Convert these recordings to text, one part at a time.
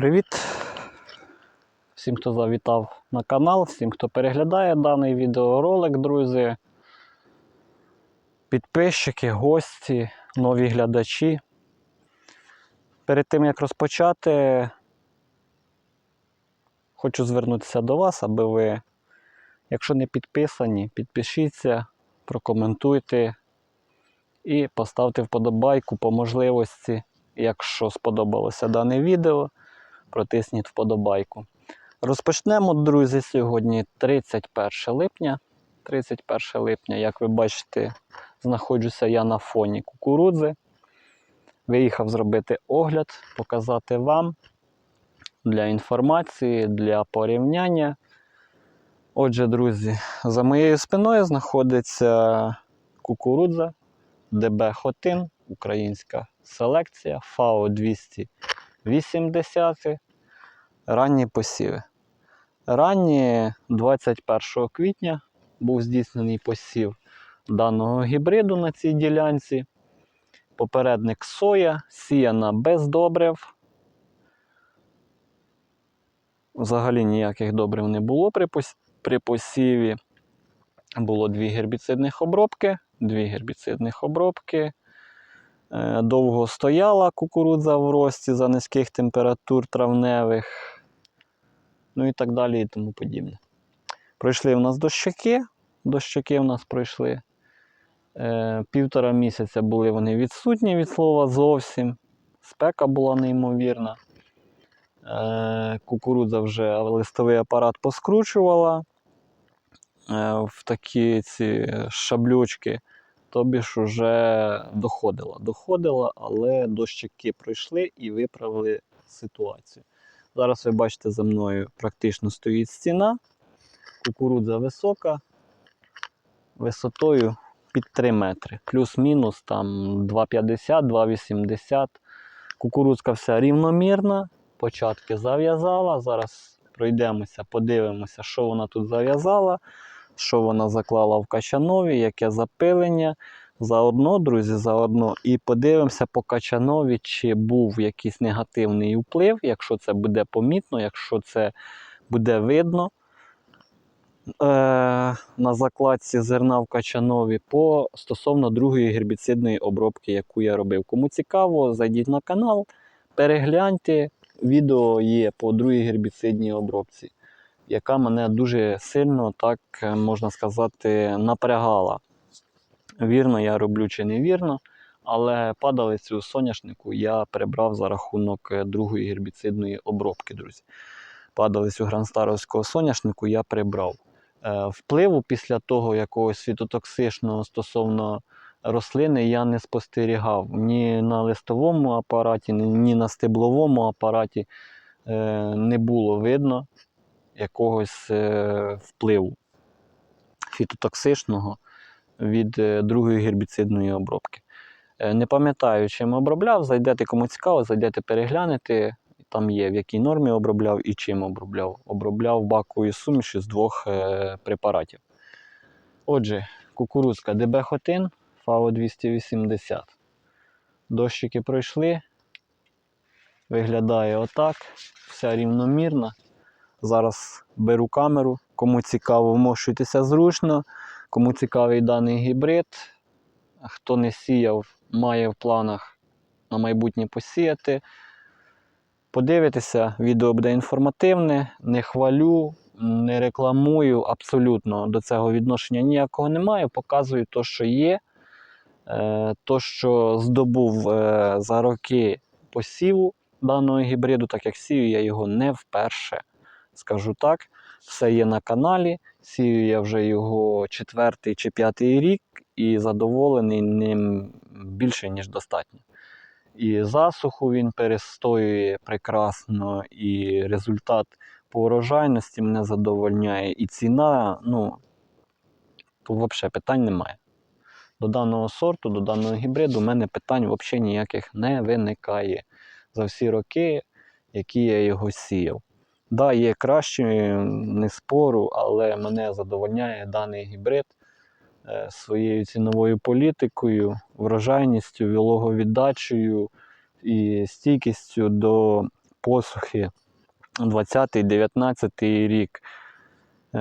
Привіт! Всім, хто завітав на канал, всім, хто переглядає даний відеоролик, друзі, підписчики, гості, нові глядачі. Перед тим як розпочати, хочу звернутися до вас, аби ви, якщо не підписані, підпишіться, прокоментуйте і поставте вподобайку по можливості. Якщо сподобалося дане відео, протисніть вподобайку. Розпочнемо, друзі, сьогодні 31 липня. 31 липня, як ви бачите, знаходжуся я на фоні кукурудзи. Виїхав зробити огляд, показати вам для інформації, для порівняння. Отже, друзі, за моєю спиною знаходиться кукурудза ДБ Хотин, українська селекція ФАО 280, ранні посіви. Ранні 21 квітня був здійснений посів даного гібриду на цій ділянці. Попередник соя, сіяна без добрив. Взагалі ніяких добрив не було при посіві. Було дві гербіцидних обробки, дві гербіцидних обробки. Е, Довго стояла кукурудза в рості за низьких температур травневих, ну і так далі і тому подібне. Пройшли в нас дощаки, дощаки в нас пройшли. Е, Півтора місяця були вони відсутні від слова зовсім. Спека була неймовірна. Е, Кукурудза вже листовий апарат поскручувала в такі ці шаблючки тобі ж уже доходила. Доходила, але дощики пройшли і виправили ситуацію. Зараз ви бачите, за мною практично стоїть стіна. Кукурудза висока, висотою під 3 метри. Плюс-мінус там 2,50, 2,80. Кукурудзка вся рівномірна. Початки зав'язала. Зараз пройдемося, подивимося, що вона тут зав'язала що вона заклала в качанові, яке запилення. Заодно, друзі, заодно. І подивимося по качанові, чи був якийсь негативний вплив, якщо це буде помітно, якщо це буде видно е- на закладці зерна в качанові по стосовно другої гербіцидної обробки, яку я робив. Кому цікаво, зайдіть на канал, перегляньте. Відео є по другій гербіцидній обробці яка мене дуже сильно, так е, можна сказати, напрягала. Вірно, я роблю чи не вірно, але падалицю соняшнику я прибрав за рахунок е, другої гербіцидної обробки, друзі. Падалицю гранстаровського соняшнику я прибрав. Е, впливу після того якогось світотоксичного стосовно рослини я не спостерігав ні на листовому апараті, ні на стебловому апараті не було видно якогось е, впливу фітотоксичного від е, другої гербіцидної обробки. Е, не пам'ятаю, чим обробляв, зайдете кому цікаво, зайдете переглянете. Там є, в якій нормі обробляв і чим обробляв. Обробляв баковою суміші з двох е, препаратів. Отже, кукурудзка ДБ Хотин ФАО 280. Дощики пройшли. Виглядає отак. Вся рівномірна. Зараз беру камеру. Кому цікаво, вмощуйтеся зручно. Кому цікавий даний гібрид. Хто не сіяв, має в планах на майбутнє посіяти. Подивитися, відео буде інформативне, не хвалю, не рекламую, абсолютно до цього відношення ніякого немає. Показую те, що є. То, що здобув е, за роки посіву даного гібриду, так як сію, я його не вперше скажу так. Все є на каналі. Сію я вже його четвертий чи п'ятий рік і задоволений ним більше, ніж достатньо. І засуху він перестоює прекрасно, і результат по урожайності мене задовольняє. І ціна, ну, тут взагалі питань немає. До даного сорту, до даного гібриду, у мене питань взагалі ніяких не виникає за всі роки, які я його сіяв. Да, є кращі, не спору, але мене задовольняє даний гібрид е, своєю ціновою політикою, врожайністю, вологовіддачею і стійкістю до посухи 20-19 рік, е,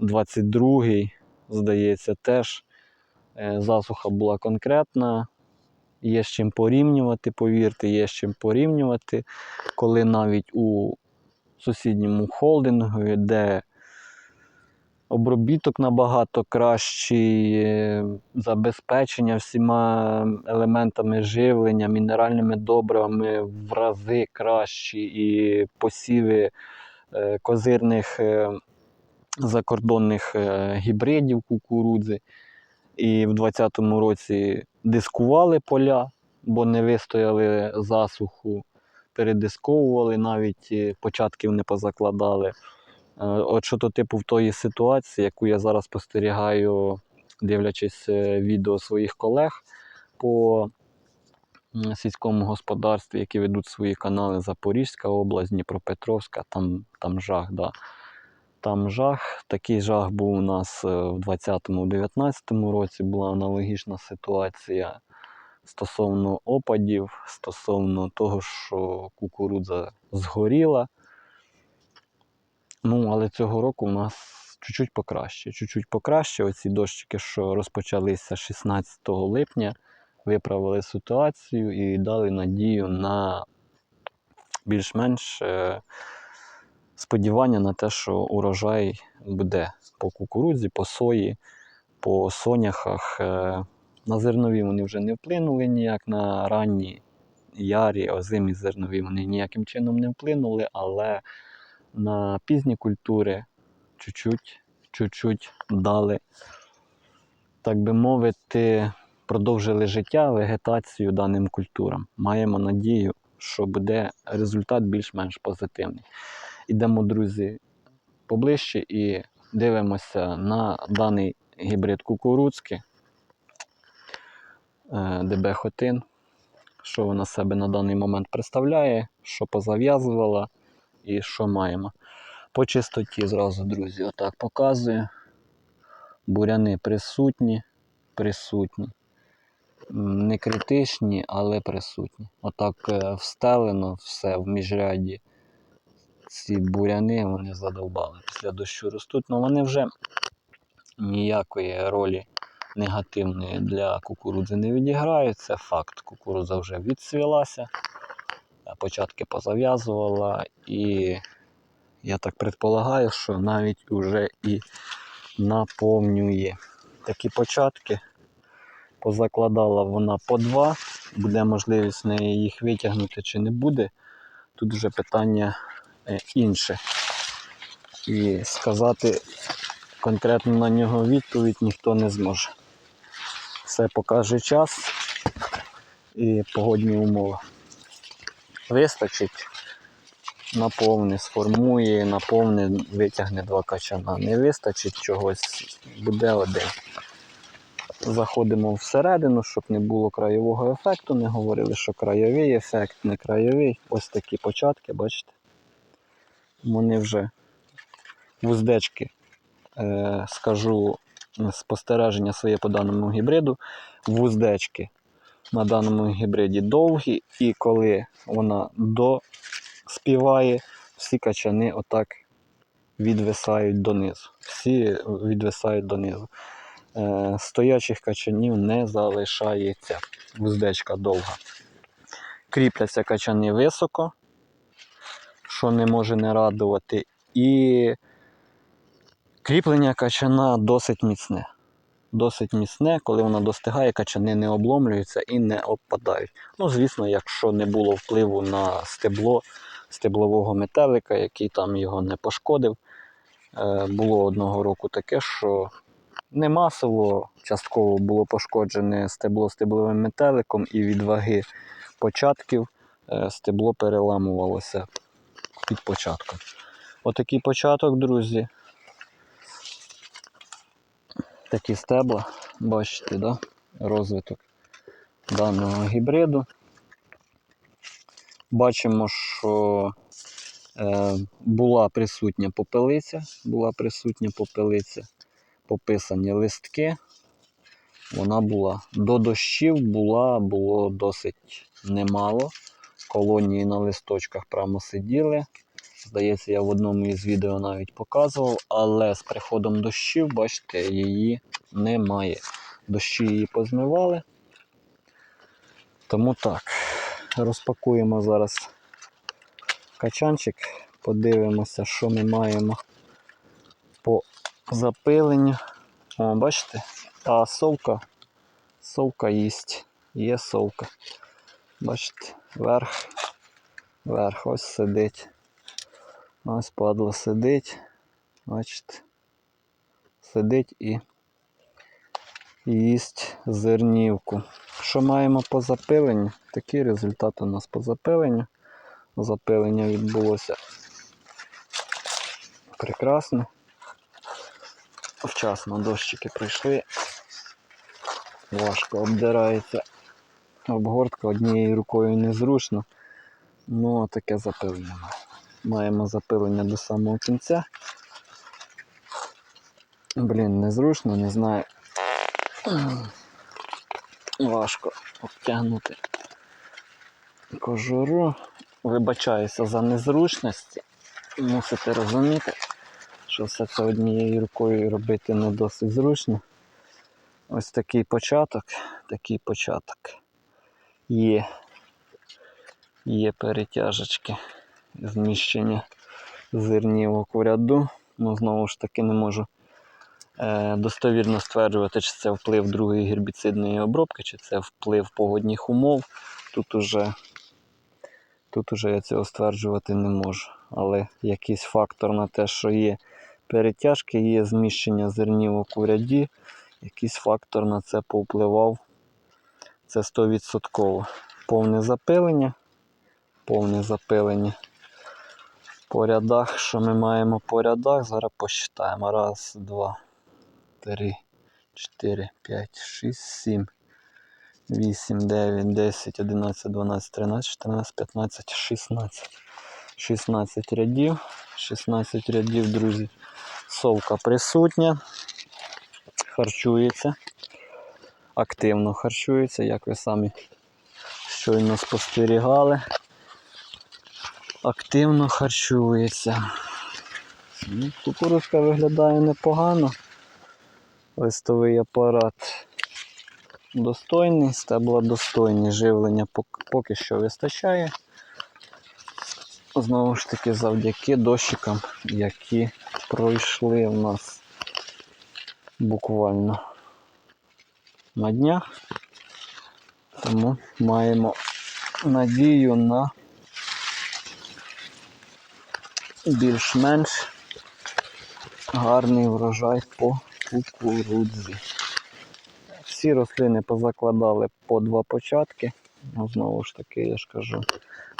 22-й, здається, теж е, засуха була конкретна. Є з чим порівнювати, повірте, є з чим порівнювати, коли навіть у сусідньому холдингу, де обробіток набагато кращий, е, забезпечення всіма елементами живлення, мінеральними добривами в рази кращі, і посіви е, козирних е, закордонних гібридів кукурудзи. І в 2020 році дискували поля, бо не вистояли засуху, передисковували, навіть е, початків не позакладали. Е, От що то типу в тої ситуації, яку я зараз спостерігаю, дивлячись е, відео своїх колег по сільському господарстві, які ведуть свої канали Запорізька область, Дніпропетровська, там, там жах, да. Там жах. Такий жах був у нас в 2020-2019 році. Була аналогічна ситуація стосовно опадів, стосовно того, що кукурудза згоріла. Ну, але цього року у нас чуть-чуть покраще. Чуть-чуть покраще. Оці дощики, що розпочалися 16 липня, виправили ситуацію і дали надію на більш-менш е, сподівання на те, що урожай буде по кукурудзі, по сої, по соняхах. На зернові вони вже не вплинули ніяк, на ранні ярі, озимі зернові вони ніяким чином не вплинули, але на пізні культури чуть-чуть, чуть-чуть дали, так би мовити, продовжили життя, вегетацію даним культурам. Маємо надію, що буде результат більш-менш позитивний. Ідемо, друзі, поближче і дивимося на даний гібрид кукурудзки е, ДБ Хотин, що вона себе на даний момент представляє, що позав'язувала і що маємо. По чистоті зразу, друзі, отак показую. Буряни присутні, присутні. Не критичні, але присутні. Отак е, встелено все в міжряді. Ці буряни вони задовбали. Після дощу ростуть, але вони вже ніякої ролі негативної для кукурудзи не відіграють. Це факт. Кукурудза вже відсвілася, початки позав'язувала і я так предполагаю, що навіть уже і наповнює. Такі початки позакладала вона по два. Буде можливість неї їх витягнути чи не буде. Тут вже питання е, інше. І сказати конкретно на нього відповідь ніхто не зможе. Все покаже час і погодні умови. Вистачить, наповне, сформує, наповне, витягне два качана. Не вистачить чогось, буде один. Заходимо всередину, щоб не було краєвого ефекту. Не говорили, що краєвий ефект, не краєвий. Ось такі початки, бачите? Вони вже вуздечки, е, скажу спостереження своє по даному гібриду. Вуздечки на даному гібриді довгі, і коли вона доспіває, всі качани отак відвисають донизу. Всі відвисають донизу. Е, стоячих качанів не залишається. Вуздечка довга. Кріпляться качани високо, що не може не радувати. І кріплення качана досить міцне. Досить міцне, коли вона достигає, качани не обломлюються і не обпадають. Ну, звісно, якщо не було впливу на стебло стеблового метелика, який там його не пошкодив. Е, було одного року таке, що не масово, частково було пошкоджене стебло стебловим метеликом, і від ваги початків е, стебло переламувалося під початком. Отакий початок, друзі. Такі стебла, бачите, да? розвиток даного гібриду. Бачимо, що е, була присутня попелиця, була присутня попелиця, пописані листки. Вона була до дощів була, було досить немало. колонії на листочках прямо сиділи. Здається, я в одному із відео навіть показував, але з приходом дощів, бачите, її немає. Дощі її позмивали. Тому так, розпакуємо зараз качанчик, подивимося, що ми маємо по запиленню. О, бачите? А совка, совка їсть. Є совка. Бачите, верх, верх ось сидить. Ось падло сидить. Бачите. Сидить і їсть зернівку. Що маємо по запиленню? Такий результат у нас по запиленню. Запилення відбулося прекрасно. Вчасно дощики прийшли. Важко обдирається обгортка однією рукою незручно. Ну, таке запилення. Маємо запилення до самого кінця. Блін, незручно, не знаю. Важко обтягнути кожуру. Вибачаюся за незручності. Мусите розуміти, що все це однією рукою робити не досить зручно. Ось такий початок, такий початок. Є, є перетяжечки зміщення зернівок у ряду. Ну, знову ж таки, не можу е, достовірно стверджувати, чи це вплив другої гербіцидної обробки, чи це вплив погодних умов. Тут уже, тут уже я цього стверджувати не можу. Але якийсь фактор на те, що є перетяжки, є зміщення зернівок у ряді, якийсь фактор на це повпливав. Це 100%. Повне запилення. Повне запилення. По рядах, що ми маємо по рядах, зараз посчитаємо. Раз, два, три, чотири, п'ять, шість, сім, вісім, дев'ять, десять, одинадцять, дванадцять, тринадцять, чотирнадцять, п'ятнадцять, шістнадцять. 16 рядів. 16 рядів, друзі. Совка присутня. Харчується. Активно харчується, як ви самі щойно спостерігали. Активно харчується. Ну, Кукурузка виглядає непогано. Листовий апарат достойний, стебла достойні, живлення поки що вистачає. Знову ж таки, завдяки дощикам, які пройшли в нас буквально на днях. Тому маємо надію на більш-менш гарний врожай по кукурудзі. Всі рослини позакладали по два початки. Ну, знову ж таки, я ж кажу,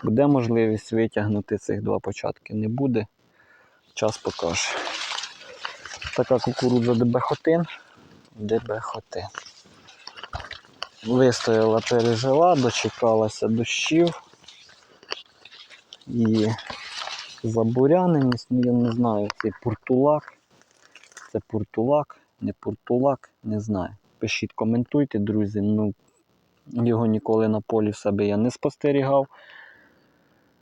буде можливість витягнути цих два початки. Не буде. Час покаже. Така кукурудза ДБ-хотин. ДБ-хотин. Вистояла, пережила, дочекалася дощів. І забуряненість, ну я не знаю, цей пуртулак. Це пуртулак, не пуртулак, не знаю. Пишіть, коментуйте, друзі. Ну, його ніколи на полі в себе я не спостерігав.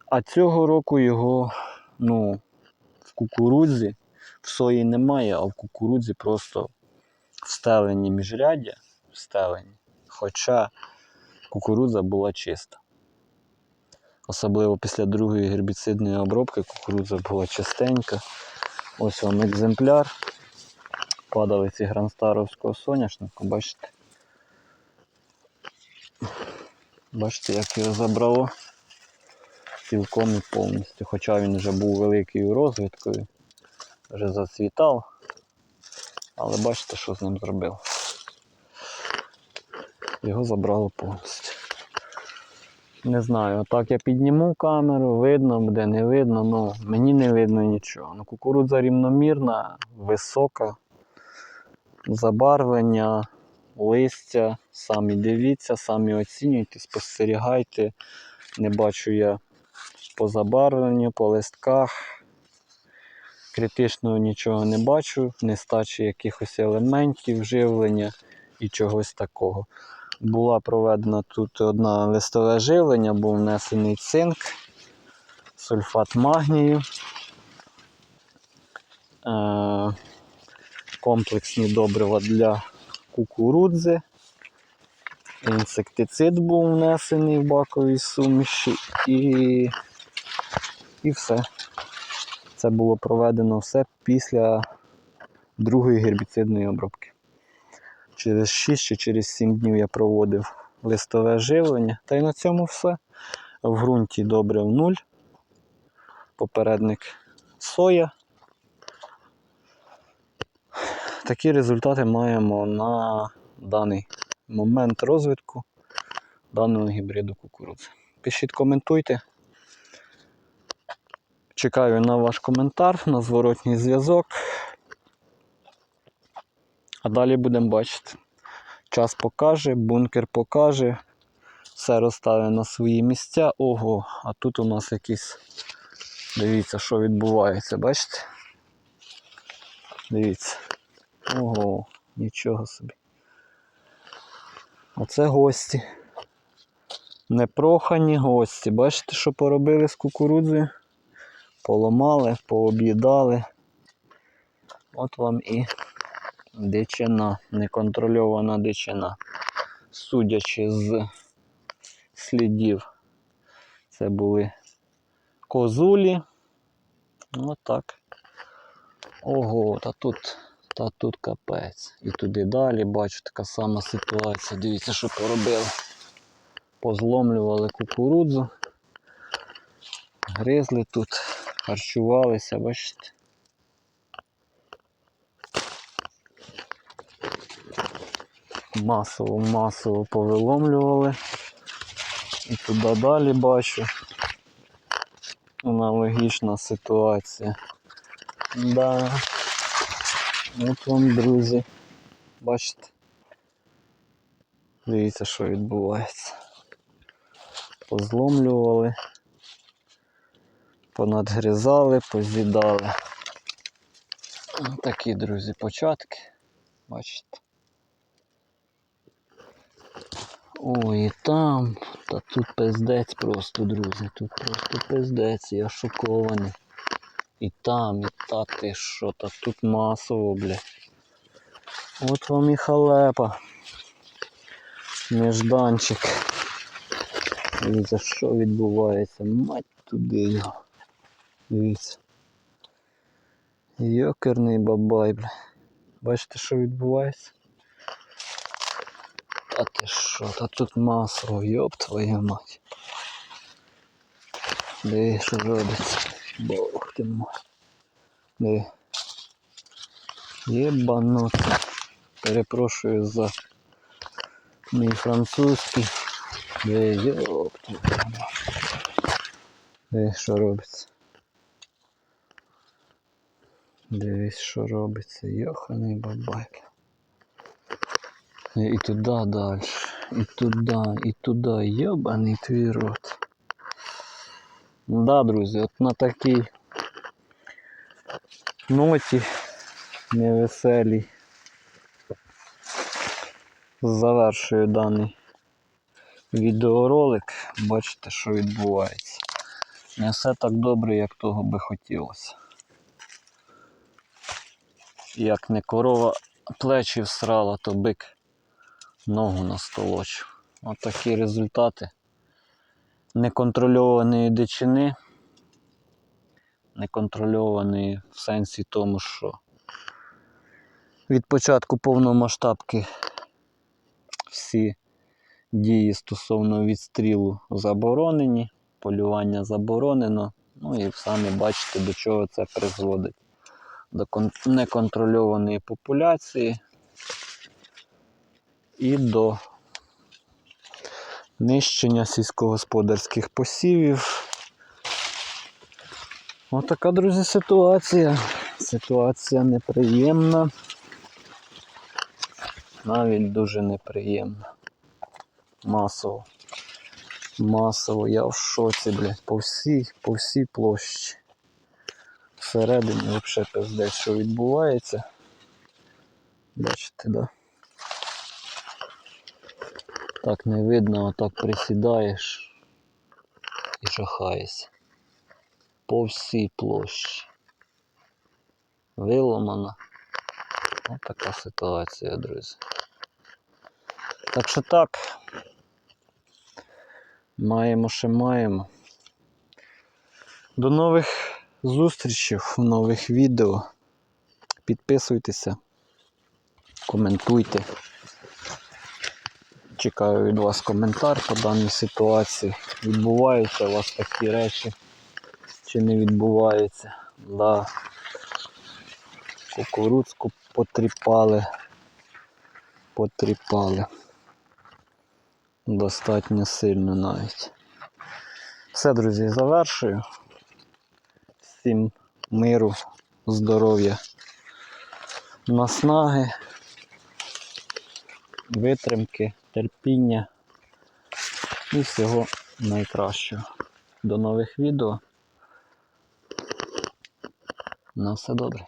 А цього року його, ну, в кукурудзі, в сої немає, а в кукурудзі просто встелені міжряддя, встелені. Хоча кукурудза була чиста. Особливо після другої гербіцидної обробки кукурудза була чистенька. Ось вам екземпляр. Падалиці гранстаровського соняшника, бачите? Бачите, як його забрало цілком і повністю. Хоча він вже був великий у розвитку, вже зацвітав. Але бачите, що з ним зробив. Його забрало повністю. Не знаю, так я підніму камеру, видно, буде не видно, ну мені не видно нічого. Ну, кукурудза рівномірна, висока, забарвлення, листя, самі дивіться, самі оцінюйте, спостерігайте. Не бачу я по забарвленню, по листках. Критичного нічого не бачу, нестачі якихось елементів живлення і чогось такого. Була проведена тут одна листове живлення, був внесений цинк, сульфат магнію, е, комплексні добрива для кукурудзи, інсектицид був внесений в баковій суміші і, і все. Це було проведено все після другої гербіцидної обробки. Через 6 чи через 7 днів я проводив листове живлення. Та й на цьому все. В ґрунті добре в нуль. Попередник соя. Такі результати маємо на даний момент розвитку даного гібриду кукурудзи. Пишіть, коментуйте. Чекаю на ваш коментар, на зворотній зв'язок. А далі будемо бачити. Час покаже, бункер покаже. Все розставить на свої місця. Ого, а тут у нас якісь. Дивіться, що відбувається, бачите? Дивіться. Ого, нічого собі. Оце гості. Непрохані гості. Бачите, що поробили з кукурудзою? Поламали, пооб'їдали. От вам і дичина, неконтрольована дичина. Судячи з слідів, це були козулі. Отак. Ого, та тут, та тут капець. І туди далі бачу така сама ситуація. Дивіться, що поробили. Позломлювали кукурудзу, гризли тут, харчувалися, бачите. Масово-масово повиломлювали. І туди далі бачу. Аналогічна ситуація. Да. От вам, друзі. Бачите? Дивіться, що відбувається. Позломлювали, понадгризали, поз'їдали. Такі, друзі, початки. Бачите? Ой, там, та тут пиздець просто, друзі. Тут просто пиздець, я шокований. І там, і та ти що, та тут масово, блядь. От вам і халепа. Нежданчик. Дивіться, що відбувається. Мать туди його. Дивіться. Йокерний бабай, бля. Бачите, що відбувається? Та ти що, та тут масово, йоп твою мать. Диви, що робиться. Бог ти мой. Диви. Єбануться. Перепрошую за мій французький. Диви, йоп твою мать. Диви, що робиться. Дивись, що робиться. Йоханий бабайка. І туди далі, і туди, і туди, йобаний твій рот. Да, друзі, от на такій ноті невеселій завершую даний відеоролик. Бачите, що відбувається. Не все так добре, як того би хотілося. Як не корова плечі всрала, то бик ногу на столочив. От результати неконтрольованої дичини. Неконтрольованої в сенсі тому, що від початку повномасштабки всі дії стосовно відстрілу заборонені, полювання заборонено. Ну і самі бачите, до чого це призводить. До неконтрольованої популяції і до нищення сільськогосподарських посівів. Отака, друзі, ситуація. Ситуація неприємна. Навіть дуже неприємна. Масово. Масово. Я в шоці, блядь, по всій, по всій площі. Всередині взагалі пиздець, що відбувається. Бачите, да? Так не видно, отак присідаєш і жахаєшся. По всій площі. Виломана. Ось така ситуація, друзі. Так що так. Маємо, що маємо. До нових зустрічей нових відео. Підписуйтеся, коментуйте. Чекаю від вас коментар по даній ситуації. Відбуваються у вас такі речі чи не відбуваються. Да. Кукурудзку потріпали. Потріпали. Достатньо сильно навіть. Все, друзі, завершую. Всім миру, здоров'я, наснаги, витримки, терпіння і всього найкращого. До нових відео. На все добре.